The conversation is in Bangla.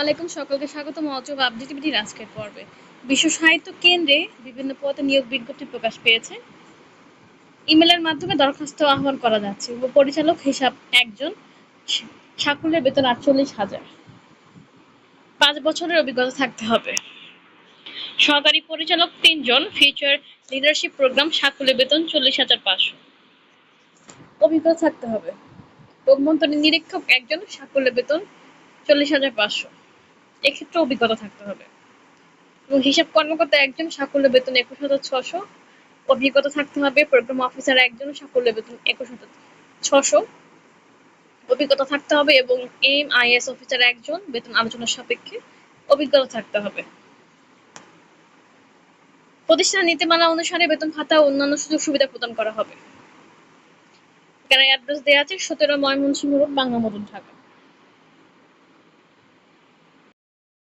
আলাইকুম সকলকে স্বাগত মজব আপডেটিভিটির আজকের পর্বে। বিশ্ব সাহিত্য কেন্দ্রে বিভিন্ন পদে নিয়োগ বিজ্ঞপ্তি প্রকাশ পেয়েছে। ইমেলের মাধ্যমে দরখাস্ত আহ্বান করা যাচ্ছে। উপপরিচালক হিসাব একজন সাকুলের বেতন আটচল্লিশ হাজার। পাঁচ বছরের অভিজ্ঞতা থাকতে হবে। সহকারী পরিচালক তিনজন ফিউচার লিডারশিপ প্রোগ্রাম সাকুলের বেতন চল্লিশ হাজার পাঁচশো। অভিজ্ঞতা থাকতে হবে। অভ্যন্তরীণ নিরীক্ষক একজন সাকুল্যের বেতন চল্লিশ হাজার পাঁচশো। এক্ষেত্রে অভিজ্ঞতা থাকতে হবে। এবং হিসাব কর্মকর্তা একজন সাকুল্যের বেতন একুশ হাজার ছশো অভিজ্ঞতা থাকতে হবে, প্রোগ্রাম অফিসার একজন সাকুল্যের বেতন একুশ হাজার ছশো অভিজ্ঞতা থাকতে হবে এবং এম আই এস অফিসার একজন, বেতন আলোচনার সাপেক্ষে অভিজ্ঞতা থাকতে হবে। প্রতিষ্ঠান নীতিমালা অনুসারে বেতন ভাতা অন্যান্য সুযোগ সুবিধা প্রদান করা হবে। এখানে অ্যাড্রেস দেওয়া আছে সতেরো ময়মনসিংহ রোড, বাংলা মদন ঢাকা।